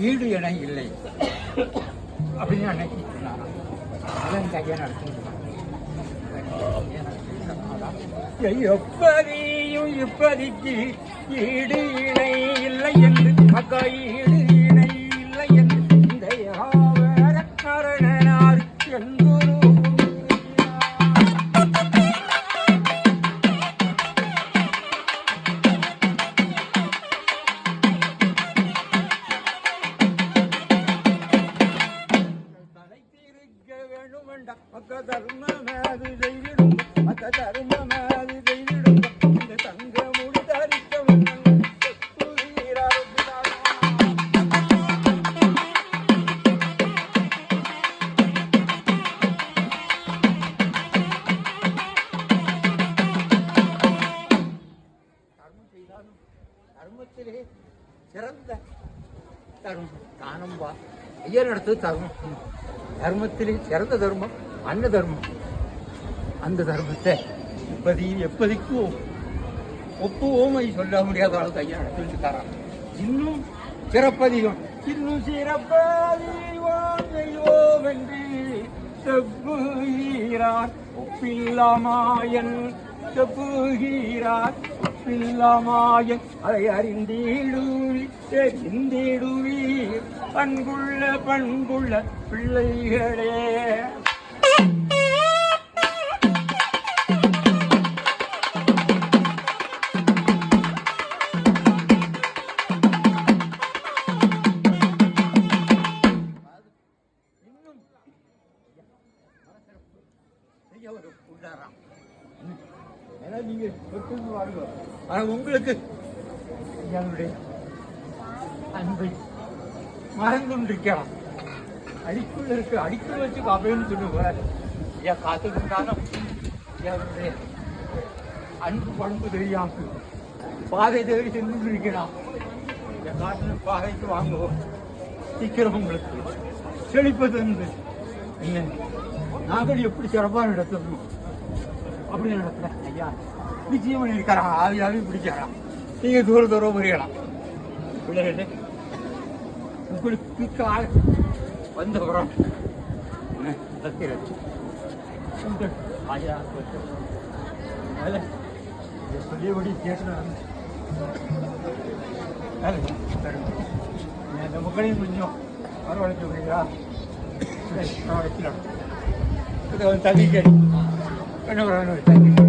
ஈடு என இல்லை. அப்படின்னு அன்னைக்கு சொன்னாராம் அதன் கையை நடத்தி எப்பதியும் இப்பதிக்கு ஈடு இணை இல்லை என்று மக்கள் ஈடு தலைத்திருக்க வேணுமெண்டா மக்க தர்மமேது செய்திடும் செய்திடும் இந்த தங்க முடி தரிக்க தர்மம் செய்தாலும் தர்மத்திலே சிறந்த தர்மம் தானம்பா ஐயர் நடத்தது தர்மம் தர்மத்திலே சிறந்த தர்மம் அன்ன தர்மம். அந்த தர்மத்தை இப்பதையும் எப்பதிக்கும் ஒப்புவோம் சொல்ல முடியாத அளவுக்கு ஐயா நடத்திட்டு தரான் இன்னும் சிறப்பதிகம் இன்னும் சிறப்பதிகம் என்று செப்புகிறார். ஒப்பில்லாமாயன் செப்புகிறார். ஒப்பில்லாமாயன் அதை அறிந்திடுவி தெரிந்திடுவீர் பண்புள்ள பண்புள்ள பிள்ளைகளே. ஒரு உதாரணம் ஏன்னா நீங்க உங்களுக்கு எங்களுடைய அன்பை மறந்து கொண்டிருக்கலாம் அடிக்குள்ள இருக்கு அடிக்குள்ள வச்சு காப்பேன்னு சொல்லுவார் ஏன் காத்துட்டு இருந்தாலும் என்னுடைய அன்பு பண்பு தெரியாம பாதை தேடி சென்று இருக்கிறான். என் காட்டில் பாதைக்கு வாங்குவோம். சீக்கிரம் உங்களுக்கு செழிப்பது என்று என்ன? நாங்கள் எப்படி சிறப்பாக நடத்தணும் அப்படி நடத்துறேன். ஐயா நிச்சயம் இருக்கிறான் ஆவியாவே பிடிக்கிறான் நீங்கள் தூர தூரம் புரியலாம் பிள்ளைகளே உங்களுக்கு கால வந்தவரம் உங்கள் ஆயா சொல்லியபடி கேட்கணும் இந்த மக்களையும் கொஞ்சம் வரவழைக்க முடியுங்களா சரி, நான் இதை வந்து தண்ணி கேட்டு என்ன தண்ணி